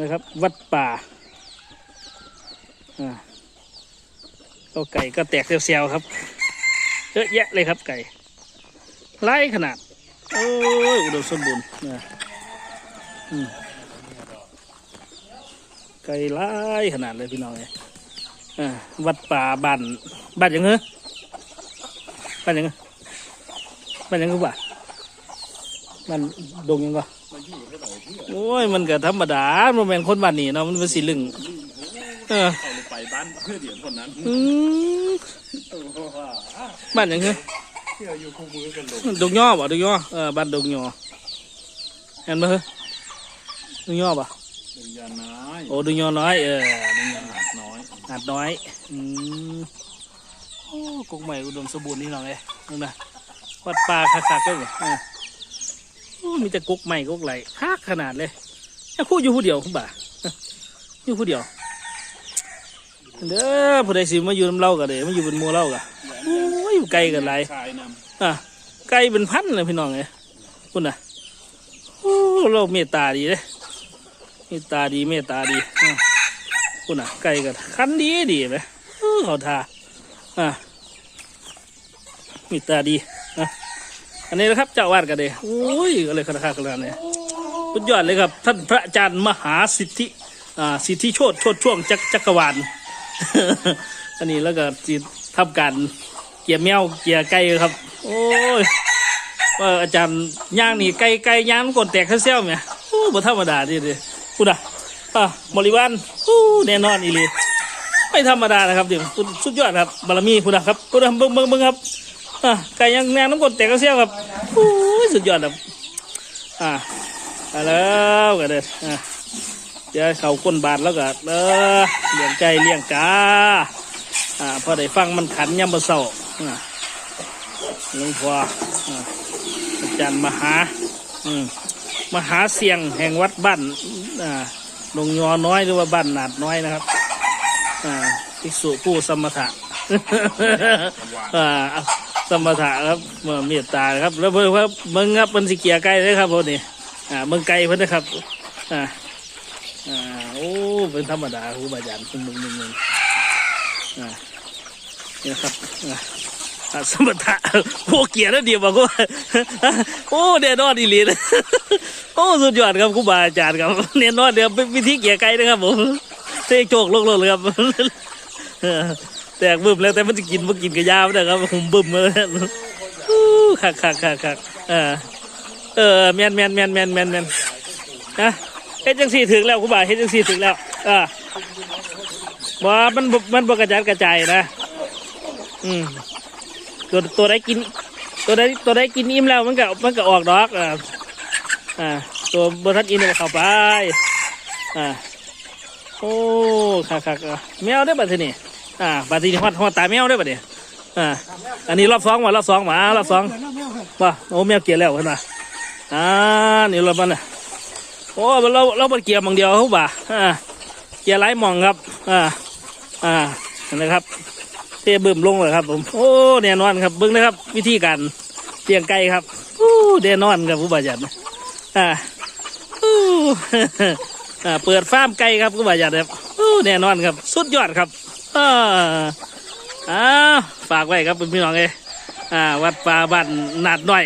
นะครับ วัดป่าอ่าก็ไก่ก็แตกเซียวๆครับเยอะแยะเลยครับไก่ไล่ขนาด โอ้ยอุดมสมบูรณ์นะไก่ไล่ขนาดเลยพี่น้องเลยอ่าวัดป่าบ้านบ้านยังเหรอบ้านยังเหรอบ้านยังคือบ้านบ้านดงยังก็ โอ้ยมันก็ธรรมดาโมเมนคนบ้านนี้เนาะมันเป็นสีลึงเออเอาลงไปบ้านเพื่อเดียนคนนั้นอืมบ้านหยังคือเที่ยวอยู่คู่มือกันลงดงย่อบ่ดงย่อเออบ้านดงย่อเห็นไหมเฮ้ยดงย่อบ่เป็นยาน้อยโอ้ดงย่อน้อยเออดงย่อขนาดน้อยหาดน้อยอืมโอ้กงใหม่อุดมสมบูรณ์นี่น้องเอ้ยนึกนะวัดป่าคักๆก็เลยอ่าโอ้ มีแต่กกใหม่กกไหลคักขนาดเลยแค่คู่อยู่ผู้เดียวคุณบ่าอยู่ผู้เดียวเด้อผู้ใดสิมาอยู่น้ำเล่ากันเด้มาอยู่บนหมัวเล่ากะโอ้ยไกลกันหลายชายนอะไกลเป็นพันเลยพี่น้องเอ้ยคุณน่ะโอ้เราเมตตาดีเด้เมตตาดีเมตตาดีอะคุณน่ะไกลกันคันดีดีไหมเออเขาทาอะเมตตาดีอะ อันนี้นะครับเจ้าอาวาดกันเด้โอ้ยอะไรขนาดขนาดนี้สุดยอดเลยครับ ท่านพระอาจารย์มหาสิทธิอ่าสิทธิโชตโชตช่วงจักจักรวาลอันนี้แล้วก็จีทำการเกี่ยแมวเกี่ยไก่ครับ โอ้ยว่าอาจารย์ย่างนี่ไก่ไก่ย่างมันกดแตกข้าเซี่ยวไหมโอ้บ่ธรรมดาดิดิพูดอะอะบริวารโอ้แน่นอนอีหลีไม่ธรรมดานะครับเดี๋ยวสุดยอดครับบารมีพูดอะครับพูดอะเบิ่งเบิ่งเบิ่งครับ อะไก่ย่างย่างน้ำกดแต่กข้าเซี่ยวครับโอ้ยสุดยอดครับอะมาแล้วกันเลยอะเดี๋ยวเขาก้นบาทแล้วก็เออเลี้ยงไก่เลี้ยงกาอ่าพอได้ฟังมันขันยามบ่เศร้าอ่าหลวงพ่ออ่าอาจารย์มหาอืมมหาเสียงแห่งวัดบ้านอ่าดงยอน้อยหรือว่าบ้านนาดน้อยนะครับอ่าภิกษุผู้สมถะอ่า สมถะครับเมื่อเมตตาครับ แล้วเพิ่นครับเบิ่งครับเป็นสิเกียไก่เลยครับพวกนี้อ่าเบิ่งไก่เพิ่นนะครับอ่าอ่าโอ้เป็นธรรมดาครูบาอาจารย์คุณมึงมึงมึงอ่าเนี่ยครับอ่าสมถะโอ้เกียร์แล้วเดียวบอกว่าโอ้เนียนอนอีหลีนะโอ้สุดยอดครับครูบาอาจารย์ครับเนียนอนเดี๋ยวเป็นวิธีเกียร์ไกลนะครับผมเตะโจกลงเลยครับ แตกบึ้มแล้วแต่มันจะกินมันกินกับยาไม่ได้ครับผมบึ้มเลยคักคักคักคักเออเออแมนแมนแมนแมนแมนแมนนะเฮ็ดจังสี่ถึงแล้วครูบาเฮ็ดจังสี่ถึงแล้วอ่าบ่มันบ่มันบ่กระจัดกระจายนะ อืมตัวตัวใดกิน ตัวใดตัวใดกินอิ่มแล้วมันก็มันก็ออกดอกอ่าอ่าตัวบ่ทันอิ่มก็เข้าไปอ่าโอ้คักคักอะแมวได้อบัดทีนี้ อ่าบัดทีนี้ฮอดฮอดตาแมวได้อบัดนี้อ่าอันนี้รอบสองมารอบสองมารอบสองว่าโอ้แมวเกลียแล้วเห็นป่ะอ่านี่รอบมันน่ะโอ้เราเราไปเกียวหมองเดียวเขาบ่าอ่าเกี่ยวไร้หมองครับอ่าอ่าเห็นะครับเทบึ้มลงเลยครับผมโอ้แน่นอนครับเบิ้งนะครับ วิธีการเลี้ยงไก่ครับโอ้แน่นอนครับผู้บาดเจ็บอ่าโอ้อ่าเปิดฟาร์มไก่ครับผู้บาดเจ็บครับ แน่นอนครับ สุดยอดครับอ่าฝากไว้ครับพี่น้องเอยอ่าวัดป่าบ้านนาดน้อย